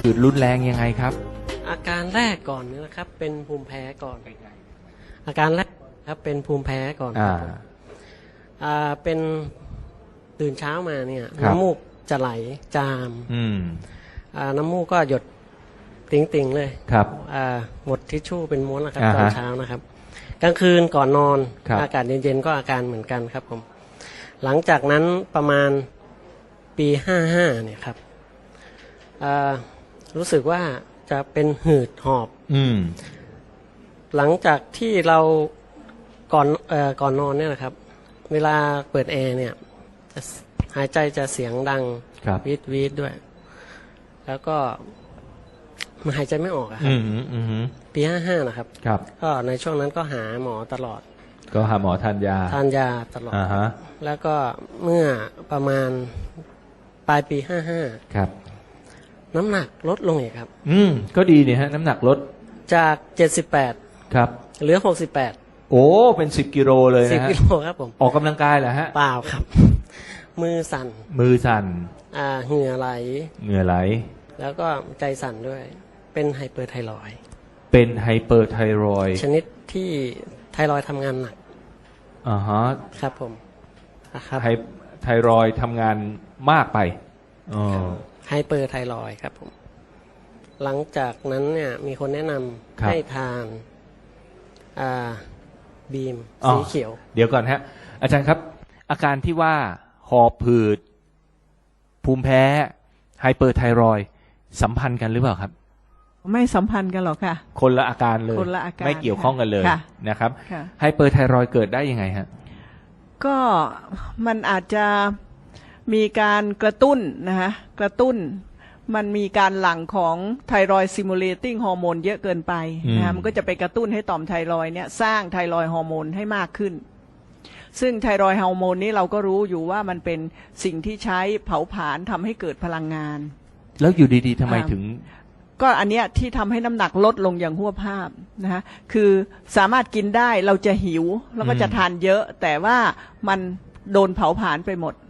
ผืดรุนแรงยังไงครับ อาการแรกก่อนเนี่ยนะครับ เป็นภูมิแพ้ก่อน อาการแรกครับเป็นภูมิแพ้ก่อนอ่า อ่าเป็นตื่นเช้ามาเนี่ยครับ น้ำมูกจะไหลจามอืม อ่าน้ำมูกก็หยดติ่งๆเลยครับ อ่าหมดทิชชู่เป็นม้วนนะครับอ่าฮะตอนเช้านะครับ กลางคืนก่อนนอน ครับ อากาศเย็นๆก็อาการเหมือนกันครับผม หลังจากนั้นประมาณปีห้าห้าเนี่ยครับอ่า รู้สึกว่าจะเป็นหืดหอบ อืม หลังจากที่เราก่อนเอ่อก่อนนอนเนี่ยนะครับ เวลาเปิดแอร์เนี่ยจะหายใจจะเสียงดังครับ วีดวีดด้วย แล้วก็มันหายใจไม่ออกอะครัอืบมอืมปีห้าห้านะครับ ครับ ก็ในช่วงนั้นก็หาหมอตลอด ก็หาหมอทานยาทานยาตลอด อ่าฮะ แล้วก็เมื่อประมาณปลายปีห้าห้า ครับ น้ำหนักลดลงอีกครับ อืม ก็ดีเนี่ยฮะ น้ำหนักลดจากเจ็ดสิบแปดครับ เหลือหกสิบแปดโอ้เป็นสิบกิโลเลยสิบนะฮะกิโลครับผม ออกกำลังกายเหรอฮะ เปล่าครับ มือสั่นมือสั่นอ่าเหงื่อไหล เหงื่อไหล แล้วก็ใจสั่นด้วย เป็นไฮเปอร์ไทรอยด์เป็นไฮเปอร์ไทรอยด์ชนิดที่ไทรอยด์ทำงานหนักอ่าฮะครับผมนะครับ ไฮไทรอยด์ทำงานมากไปอ๋อ ไฮเปอร์ไทรอยด์ครับผม หลังจากนั้นเนี่ยมีคนแนะนำให้ทานอ่าบีมอ๋อสีเขียวเดี๋ยวก่อนฮะ อาจารย์ครับ อาการที่ว่าหอบผืด ภูมิแพ้ไฮเปอร์ไทรอยด์สัมพันธ์กันหรือเปล่าครับ ไม่สัมพันธ์กันหรอกค่ะ คนละอาการเลย คนละอาการไม่เกี่ยวข้องกันเลยค่ะนะครับค่ะ ไฮเปอร์ไทรอยด์เกิดได้ยังไงฮะ ก็มันอาจจะ มีการกระตุ้นนะคะกระตุ้นมันมีการหลั่งของไทรอยซิมูเลติ้งฮอร์โมนเยอะเกินไปนะอืคะมมันก็จะไปกระตุ้นให้ต่อมไทรอยด์เนี่ยสร้างไทรอยฮอร์โมนให้มากขึ้น ซึ่งไทรอยฮอร์โมนนี้เราก็รู้อยู่ว่ามันเป็นสิ่งที่ใช้เผาผลาญทำให้เกิดพลังงาน แล้วอยู่ดีๆทำไมอ่าถึง ก็อันเนี้ยที่ทำให้น้ำหนักลดลงอย่างหัวภาพนะคะคือสามารถกินได้เราจะหิวแล้วก็จะอืมทานเยอะ แต่ว่ามันโดนเผาผลาญไปหมดเพ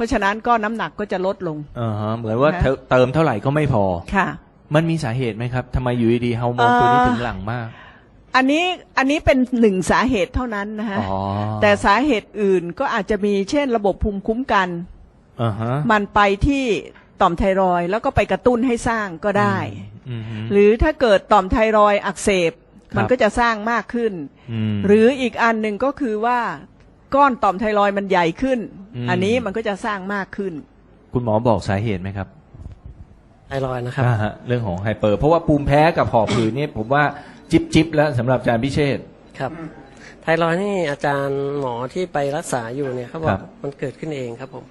ราะฉะนั้นก็น้ำหนักก็จะลดลง อ่าฮะเหมือนว่านะเติเติมเท่าไหร่ก็ไม่พอ ค่ะ มันมีสาเหตุไหมครับทำไมอยู่ดีๆฮอร์โมนตัวนี้เอ่อถึงหลั่งมาก อันนี้อันนี้เป็นหนึ่งสาเหตุเท่านั้นนะคะอ๋อแต่สาเหตุอื่นก็อาจจะมีเช่นระบบภูมิคุ้มกัน อ่าฮะมันไปที่ต่อมไทรอยด์แล้วก็ไปกระตุ้นให้สร้างก็ได้ อืมฮึ หรือถ้าเกิดต่อมไทรอยด์อักเสบ ครับ มันก็จะสร้างมากขึ้น ม หรืออีกอันหนึ่งก็คือว่า ก้อนต่อมไทรอยด์มันใหญ่ขึ้น อืม อันนี้มันก็จะสร้างมากขึ้น คุณหมอบอกสาเหตุไหมครับไทรอยด์นะครับ อ่าฮะเรื่องของไฮเปอร์ เพราะว่าภูมิแพ้กับหอบผืดนี่ผมว่าจิบจิบแล้วสำหรับอาจารย์พิเชษฐ์ ครับ ไทรอยด์นี่อาจารย์หมอที่ไปรักษาอยู่เนี่ยเขาบอครักบ มันเกิดขึ้นเองครับผม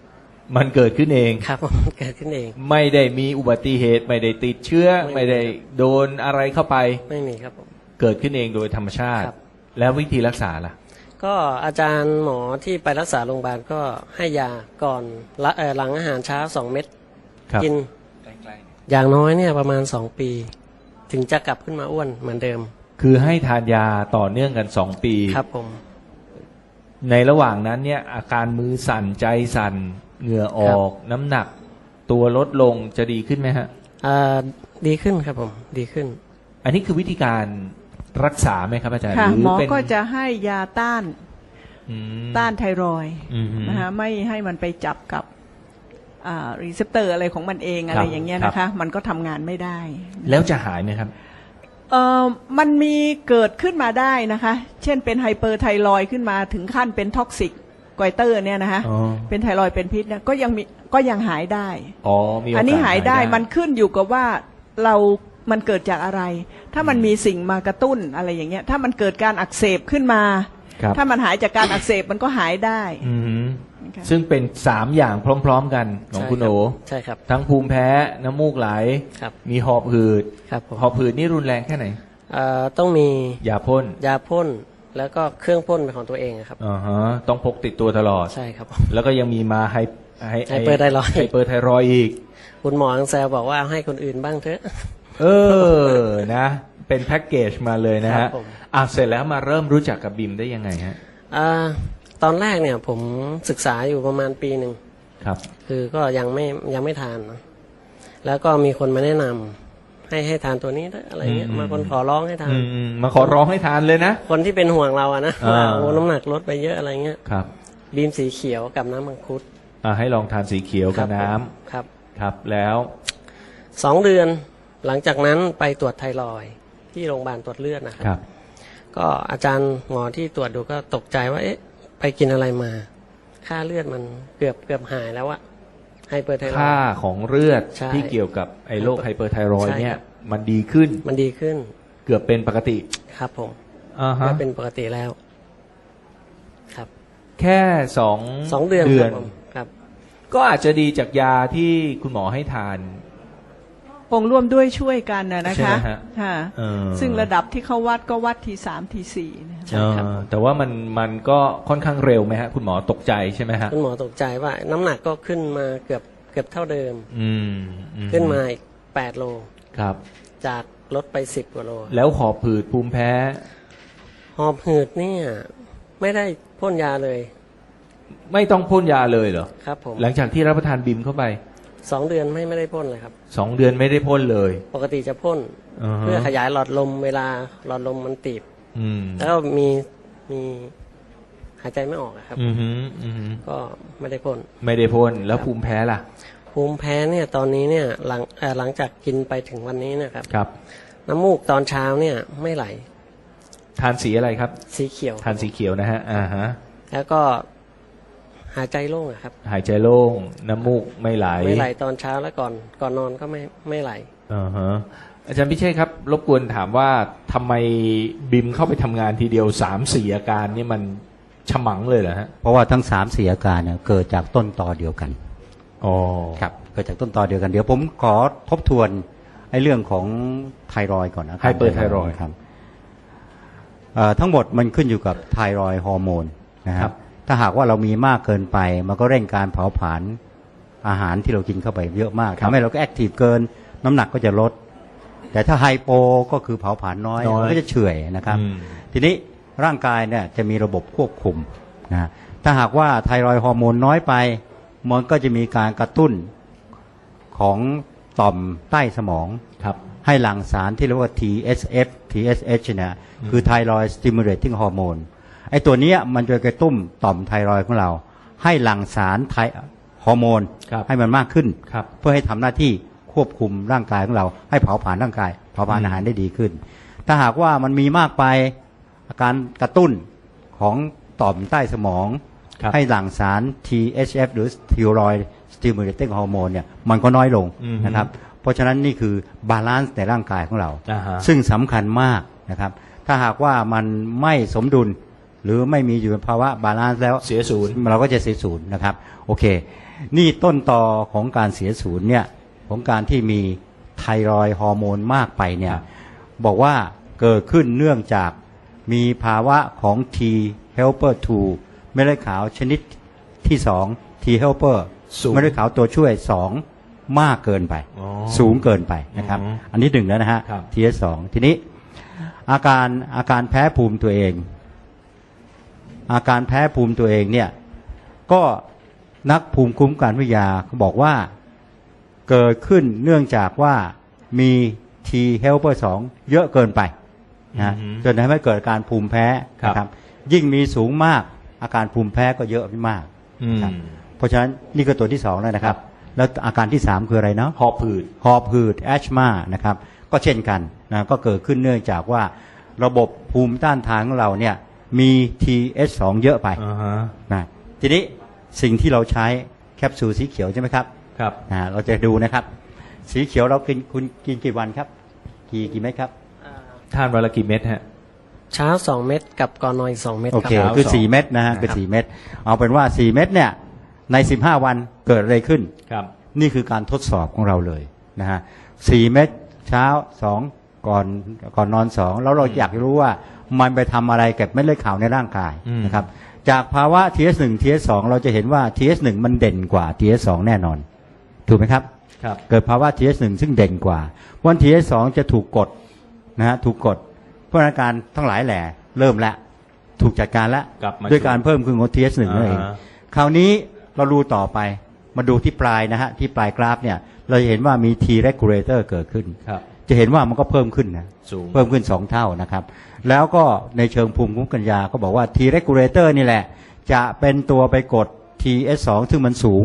มันเกิดขึ้นเอง ครับผมมันเกิดขึ้นเอง ไม่ได้มีอุบัติเหตุ ไม่ได้ติดเชื้อ ไม่ไม่ได้โดนอะไรเข้าไป ไม่มีครับผม เกิดขึ้นเองโดยธรรมชาติ ครับ แล้ววิธีรักษาล่ะ ก็อาจารย์หมอที่ไปรักษาโรงพยาบาลก็ให้ยาก่อนละเอ่อหลังอาหารเช้าสองเม็ดครับกินอย่างน้อยเนี่ยประมาณสองปี ถึงจะกลับขึ้นมาอ้วนเหมือนเดิมคือให้ทานยาต่อเนื่องกันสองปี ครับผม ในระหว่างนั้นเนี่ยอาการมือสั่นใจสั่นเหงื่อออก น้ำหนัก ตัวลดลงจะดีขึ้นไหมฮะ อ่าดีขึ้นครับผม ดีขึ้น อันนี้คือวิธีการ รักษาไหมครับอาจารย์ค่ะหรือหมอเป็นก็จะให้ยาต้านอืมต้านไทรอยด์อืมฮึนะคะไม่ให้มันไปจับกับอ่ารีเซพเตอร์อะไรของมันเองอะครัไรบอย่างเงี้ยครับนะคะ มันก็ทำงานไม่ได้ แล้วจะหายไหมครับเอ่อมันมีเกิดขึ้นมาได้นะคะ เช่นเป็นไฮเปอร์ไทรอยด์ขึ้นมาถึงขั้นเป็นท็อกซิกไกเตอร์เนี่ยนะคะอ๋อเป็นไทรอยด์เป็นพิษเนี่ยก็ยังมีก็ยังหายได้อ๋อมีโอกาสอันนี้หายได้มันขึ้นอยู่กับว่าเรามันเกิดจากอะไร ถ้ามันมีสิ่งมากระตุ้นอะไรอย่างเงี้ย ถ้ามันเกิดการอักเสบขึ้นมา ครับ ถ้ามันหายจากการอักเสบมันก็หายได้ อืมฮึนะคะซึ่งเป็นสามอย่างพร้อม ๆ กันของคุณใช่โอรับใช่ครับ ทั้งภูมิแพ้น้ำมูกไหล ครับมีหอบหืดครับผมหอบหืดนี่รุนแรงแค่ไหนเอ่อต้องมียาพ่นยาพ่นแล้วก็เครื่องพ่นเป็นของตัวเองอะครับ อ่าฮะต้องพกติดตัวตลอด ใช่ครับผม แล้วก็ยังมีมาไฮไฮไฮเปอร์ไทรอยด์ไฮเปอร์ไทรอยด์อีก คุณหมอยังแซวบอกว่าเอาให้คนอื่นบ้างเถอะ เออนะ เป็นแพ็กเกจมาเลยนะครัฮะบผม อะเสร็จแล้วมาเริ่มรู้จักกับบิมได้ยังไงฮะอ่าตอนแรกเนี่ยผมศึกษาอยู่ประมาณปีหนึ่ง ครับ คือก็ยังไม่ยังไม่ทานนะแล้วก็มีคนมาแนะนำให้ให้ทานตัวนี้นะอะไรเงี้ยอืม มาคนขอร้องให้ทาน อืมอืมมาขอร้องให้ทานเลยนะ คนที่เป็นห่วงเราอะนะอ่าว่า โอ้น้ำหนักลดไปเยอะอะไรเงี้ยครับบีมสีเขียวกับน้ำมังคุดอ่าให้ลองทานสีเขียวกับน้ำผมครับ ครับแล้วสองเดือน หลังจากนั้นไปตรวจไทรอยด์ที่โรงพยาบาลตรวจเลือดนะคครับรับ ก็อาจารย์หมอที่ตรวจดูก็ตกใจว่าเอ๊ะ ไปกินอะไรมา ค่าเลือดมันเกือบเกือบหายแล้วอะไฮเปอร์ไทรอยค่าด์ ของเลือดใช่ที่เกี่ยวกับไอ้โรคไฮเปอร์ไทรอยใช่เนี่ยครับ มันดีขึ้นมันดีขึ้นเกือบเป็นปกติครับผมอ่าฮะก็เป็นปกติแล้ว ครับแค่สองสองเดือนเดืคอรันบผมครับ ก็อาจจะดีจากยาที่คุณหมอให้ทาน องค์ร่วมด้วยช่วยกันนะนะใช่ไหคะมฮะค่ะเออ ซึ่งระดับที่เขาวัดก็วัดทีสามทีสี่นะใช่ครับเออแต่ว่ามันมันก็ค่อนข้างเร็วไหมฮะ คุณหมอตกใจใช่ไหมฮะ คุณหมอตกใจว่า น้ำหนักก็ขึ้นมาเกือบเกือบเท่าเดิม อืมอืขึ้นมาอีกแปดโล ครับ จากลดไปสิบกว่าโล แล้วหอบผืดภูมิแพ้ หอบหืดเนี่ย ไม่ได้พ่นยาเลยไม่ต้องพ่นยาเลยเหรอ ครับผม หลังจากที่รับประทานบิมเข้าไป สองเดือนไม่ไม่ได้พ่นเลยครับ สองเดือนไม่ได้พ่นเลยปกติจะพ่นาฮะเพื่อขยายหลอดลมเวลาหลอดลมมันตีบ อืมแล้วก็มีมีหายใจไม่ออกอะครับ อือหืออือหือก็ไม่ได้พ่นไม่ได้พ่นแล้วภูมิแพ้ล่ะ ภูมิแพ้เนี่ยตอนนี้เนี่ยหลังเอ่อหลังจากกินไปถึงวันนี้เนะครับ ครับ น้ำมูกตอนเช้าเนี่ยไม่ไหลทานสีอะไรครับ สีเขียว ทานสีเขียวนะฮะอ่าฮะ แล้วก็ หายใจโล่งอะครับ หายใจโล่ง น้ำมูกไม่ไหลไม่ไหลตอนเช้าแล้วก่อนก่อนนอนก็ไม่ไม่ไหลอ่าฮะอาจารย์พิเชษครับ รบกวนถามว่าทำไมบิมเข้าไปทำงานทีเดียวสามสี่อาการนี่มันฉมังเลยเหรอฮะเพราะว่าทั้งสามสี่อาการเนี่ยเกิดจากต้นตอเดียวกันอ๋อครับเกิดจากต้นตอเดียวกันเดี๋ยวผมขอทบทวนไอ้เรื่องของไทรอยด์ก่อนนะคไฮเปอร์ไทรอยด์ครับเอ่อทั้งหมดมันขึ้นอยู่กับไทรอยด์ฮอร์โมนนะคครัรับบ ถ้าหากว่าเรามีมากเกินไป มันก็เร่งการเผาผลาญอาหารที่เรากินเข้าไปเยอะมากทำให้เราก็แอคทีฟเกิน น้ำหนักก็จะลด แต่ถ้าไฮโปก็คือเผาผลาญน้อยน้อย มันก็จะเฉื่อยนะครับอืมทีนี้ร่างกายเนี่ยจะมีระบบควบคุมนะถ้าหากว่าไทรอยด์ฮอร์โมนน้อยไป มันก็จะมีการกระตุ้นของต่อมใต้สมอง ครับ ให้หลั่งสารที่เรียกว่า TSF TSH เนี่ยคือ Thyroid Stimulating Hormone ไอ้ตัวเนี้ยมันจะกระตุ้มต่อมไทรอยด์ของเรา ให้หลั่งสารไทฮอร์โมนครับให้มันมากขึ้นครับเพื่อให้ทำหน้าที่ควบคุมร่างกายของเรา ให้เผาผลาญร่างกายเผาผลาญอืมอาหารได้ดีขึ้น ถ้าหากว่ามันมีมากไปอาการกระตุ้นของต่อมใต้สมองครับให้หลั่งสาร THF หรือ Thyroid Stimulating Hormone เนี่ยมันก็น้อยลงอืมนะครับ เพราะฉะนั้นนี่คือบาลานซ์ในร่างกายของเราอ่าฮะซึ่งสำคัญมากนะครับ ถ้าหากว่ามันไม่สมดุล หรือไม่มีอยู่ในภาวะบาลานซ์แล้วเสียศูนย์เราก็จะเสียศูนย์นะครับ โอเค นี่ต้นตอของการเสียศูนย์เนี่ยของการที่มีไทรอยด์ฮอร์โมนมากไปเนี่ยครับบอกว่าเกิดขึ้นเนื่องจากมีภาวะของ T helper 2เม็ดเลือดขาวชนิดที่ 2 T helper สูงเม็ดเลือดขาวตัวช่วย 2 มากเกินไปอ๋อสูงเกินไปนะครับอือฮึอันนี้หนึ่งแล้วนะฮะครับ TS สองทีนี้อาการอาการแพ้ภูมิตัวเอง อาการแพ้ภูมิตัวเองเนี่ย ก็นักภูมิคุ้มกันวิทยาเขาบอกว่าเกิดขึ้นเนื่องจากว่ามี T helper 2 เยอะเกินไปนะอือฮึจนทำให้เกิดอาการภูมิแพ้ครับนะครับ ยิ่งมีสูงมากอาการภูมิแพ้ก็เยอะมากอืมครับเพราะฉะนั้นนี่ก็ตัวที่สองแล้วนะครับ แล้วอาการที่สามคืออะไรเนาะหอบผืดหอบหืดแอชมานะครับ ก็เช่นกันนะก็เกิดขึ้นเนื่องจากว่าระบบภูมิต้านทานของเราเนี่ย มี TH2 เยอะไปอ่าฮะนะทีนี้สิ่งที่เราใช้แคปซูลสีเขียวใช่ไหมครับครับนะเราจะดูนะครับ สีเขียวเรากินคุณกินกี่วันครับ กี่กี่เม็ดครับทานวันละกี่เม็ดฮะ เช้าสองเม็ดกับก่อนนอนอีกสองเม็ดโอครัเคบเช้าคือสอง4เม็ดนะฮะคือครับ4เม็ดเอาเป็นว่า4เม็ดเนี่ย ใน15วันเกิดอะไรขึ้นครับ นี่คือการทดสอบของเราเลยนะฮะสี่เม็ดเช้าสอง ก่อนก่อนนอนสองแล้วเราอยากรู้ว่ามันไปทำอะไรกับเม็ดเลือดขาวในร่างกายอืมนะครับ จากภาวะ TS1 TS2 เราจะเห็นว่า TS1 มันเด่นกว่า TS2 แน่นอน ถูกไหมครับครับ เกิดภาวะ TS1 ซึ่งเด่นกว่าวัน TS2 จะถูกกดนะฮะถูกกดเพราะอาการทั้งหลายแหล่เริ่มแล้วถูกจัดการแล้วกลับมาด้วยการเพิ่มขึ้นของ TS1 นั่นเองอ่าฮะคราวนี้เราดูต่อไปมาดูที่ปลายนะฮะที่ปลายกราฟเนี่ย เราจะเห็นว่ามี T regulator เกิดขึ้นครับ จะเห็นว่ามันก็เพิ่มขึ้นนะสูงเพิ่มขึ้น2เท่านะครับ แล้วก็ในเชิงภูมิคุ้มกันยาก็บอกว่า T regulator นี่แหละ จะเป็นตัวไปกด TS2 ซึ่งมันสูง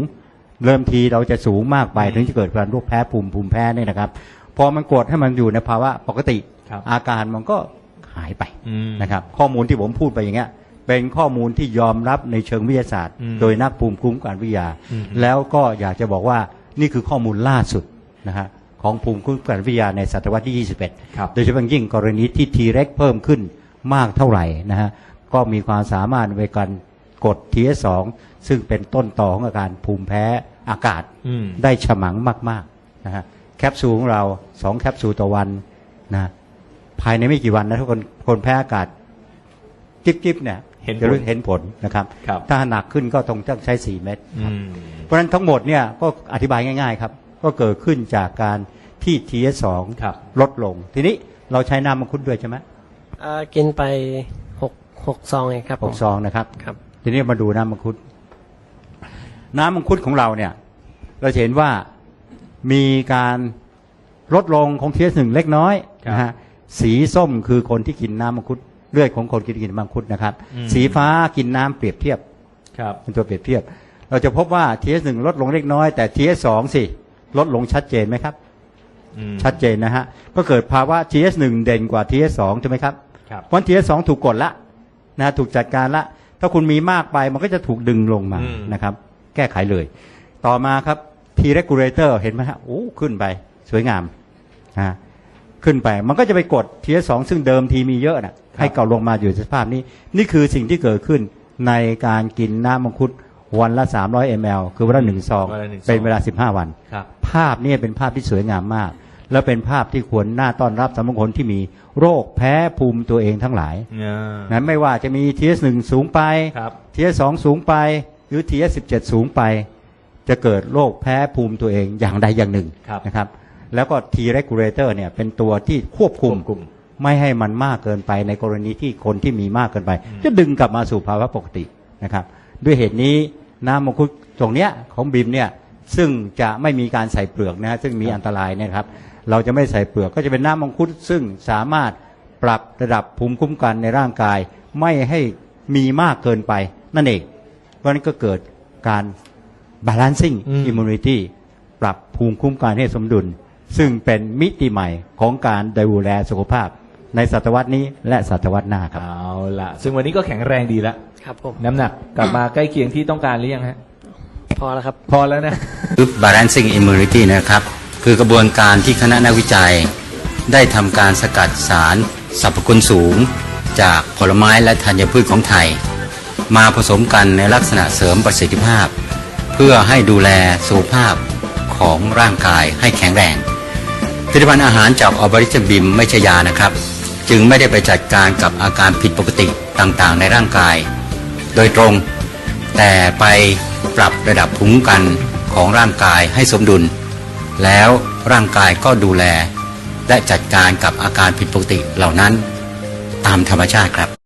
เริ่มทีเราจะสูงมากไปอืมถึงจะเกิดการโรคแพ้ภูมิภูมิแพ้เนี่ยนะครับ พอมันกดให้มันอยู่ในภาวะปกติครับอาการมันก็หายไปอืมนะครับ ข้อมูลที่ผมพูดไปอย่างเงี้ยเป็นข้อมูลที่ยอมรับในเชิงวิทยาศาสตร์อืมโดยนักภูมิคุ้มกันวิทยาอืมแล้วก็อยากจะบอกว่านี่คือข้อมูลล่าสุดนะฮะ ของภูมิคุ้มกันวิทยาในศตวรรษที่ 21ครับโดยเฉพาะยิ่งกรณีที่ทีเร็กเพิ่มขึ้นมากเท่าไหร่นะฮะก็มีความสามารถในการกด TS2 ซึ่งเป็นต้นต่อของอาการภูมิแพ้อากาศอืมได้ฉมังมากๆนะฮะแคปซูลของเราสองแคปซูลต่อวันนะภายในไม่กี่วันนะทุกคนคนแพ้อากาศจิ๊บจิบๆเนี่ยเห็นผลจะรู้เห็นผลนะครับครับถ้าหนักขึ้นก็ต้องต้องใช้4เม็ดอืมเพราะฉะนั้นทั้งหมดเนี่ยก็อธิบายง่าย ๆ ครับ ก็เกิดขึ้นจากการที่ TS2 ครับ ลดลง ทีนี้เราใช้น้ำมังคุดด้วยใช่ไหมเอ่อกินไปหกหกซองเองครับหผมกซองนะครับ ครับ ทีนี้มาดูน้ำมังคุด น้ำมังคุดของเราเนี่ย เราจะเห็นว่ามีการลดลงของ TS1 เล็กน้อยครับนะฮะสีส้มคือคนที่กินน้ำมังคุดเลือดของคนกินกินมังคุดนะครับ อืม สีฟ้ากินน้ำเปรียบเทียบ ครับ เป็นตัวเปรียบเทียบ เราจะพบว่า TS1 ลดลงเล็กน้อยแต่ TS2 สิ ลดลงชัดเจนไหมครับอืมชัดเจนนะฮะ ก็เกิดภาวะ TS1 เด่นกว่า TS2 ใช่ไหมครับครับเพราะ TS2 ถูกกดละนะถูกจัดการละ ถ้าคุณมีมากไปมันก็จะถูกดึงลงมาอืมนะครับ แก้ไขเลย ต่อมาครับ T regulator เห็นไหมฮะโอ้ขึ้นไปสวยงามนะขึ้นไปมันก็จะไปกด TS2 ซึ่งเดิมทีมีเยอะนะให้เก่าลงมาอยู่ในสภาพนี้ นี่คือสิ่งที่เกิดขึ้นในการกินน้ำมังคุด วันละ 300 ml คือวันละหนึ่งซองวันละหนึ่งซอง เป็นเวลา 15 วัน ครับ ภาพนี้เป็นภาพที่สวยงามมาก แล้วเป็นภาพที่ควรน่าต้อนรับสำหรับคนที่มีโรคแพ้ภูมิตัวเองทั้งหลายอ่านั้นไม่ว่าจะมี TS1 สูงไป ครับ TS2 สูงไป หรือ TS17 สูงไป จะเกิดโรคแพ้ภูมิตัวเองอย่างใดอย่างหนึ่งครับ นะครับ แล้วก็ T regulator เนี่ยเป็นตัวที่ควบคุมควบคุมไม่ให้มันมากเกินไปในกรณีที่คนที่มีมากเกินไปอืมจะดึงกลับมาสู่ภาวะปกตินะครับ ด้วยเหตุนี้ น้ำมังคุดตรงเนี้ยของบิมเนี่ยซึ่งจะไม่มีการใส่เปลือกนะฮะซึ่งมีอันตรายเนยนะครับ เราจะไม่ใส่เปลือกก็จะเป็นน้ำมังคุดซึ่งสามารถปรับระดับภูมิคุ้มกันในร่างกาย ไม่ให้มีมากเกินไปนั่นเอง เพราะฉะนั้นก็เกิดการ balancing อืม immunity ปรับภูมิคุ้มกันให้สมดุล ซึ่งเป็นมิติใหม่ของการดูแลสุขภาพ ในศตวรรษนี้และศตวรรษหน้าครับ เอาละซึ่งวันนี้ก็แข็งแรงดีแล้วครับผม น้ำหนักกลับมาใกล้เคียงที่ต้องการหรือยังฮะ พอแล้วครับ พอแล้วนะ คือ balancing immunity นะครับ คือกระบวนการที่คณะนักวิจัย ได้ทำการสกัดสารสรรพคุณสูง จากผลไม้และธัญพืชของไทย มาผสมกันในลักษณะเสริมประสิทธิภาพ เพื่อให้ดูแลสุขภาพของร่างกายให้แข็งแรงผลิตภัณฑ์อาหารจากออบริชบิมไม่ใช่ยานะครับ จึงไม่ได้ไปจัดการกับอาการผิดปกติต่างๆ ในร่างกาย โดยตรง แต่ไปปรับระดับภูมิคุ้มกันของร่างกายให้สมดุล แล้วร่างกายก็ดูแล และจัดการกับอาการผิดปกติเหล่านั้น ตามธรรมชาติครับ